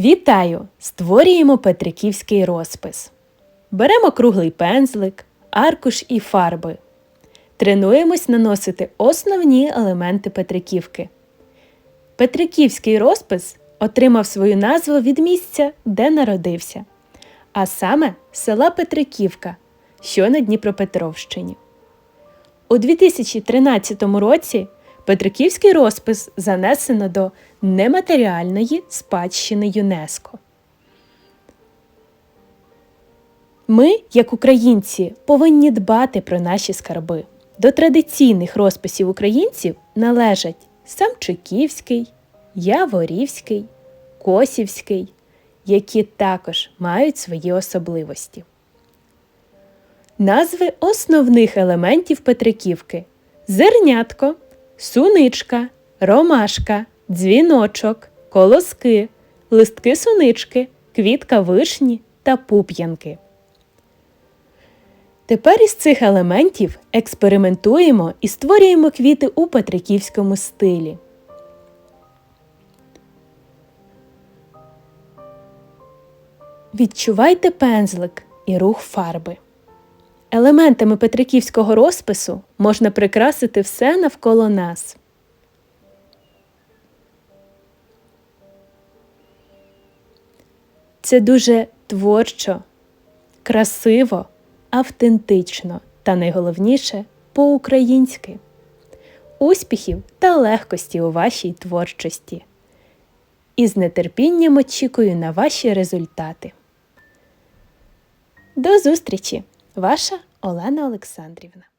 Вітаю! Створюємо петриківський розпис. Беремо круглий пензлик, аркуш і фарби. Тренуємось наносити основні елементи Петриківки. Петриківський розпис отримав свою назву від місця, де народився, а саме села Петриківка, що на Дніпропетровщині. У 2013 році Петриківський розпис занесено до нематеріальної спадщини ЮНЕСКО. Ми, як українці, повинні дбати про наші скарби. До традиційних розписів українців належать Самчиківський, Яворівський, Косівський, які також мають свої особливості. Назви основних елементів Петриківки зернятко, суничка, ромашка, дзвіночок, колоски, листки сунички, квітка вишні та пуп'янки. Тепер із цих елементів експериментуємо і створюємо квіти у петриківському стилі. Відчувайте пензлик і рух фарби. Елементами петриківського розпису можна прикрасити все навколо нас. Це дуже творчо, красиво, автентично та найголовніше по-українськи. Успіхів та легкості у вашій творчості. І з нетерпінням очікую на ваші результати. До зустрічі! Ваша Олена Олександрівна.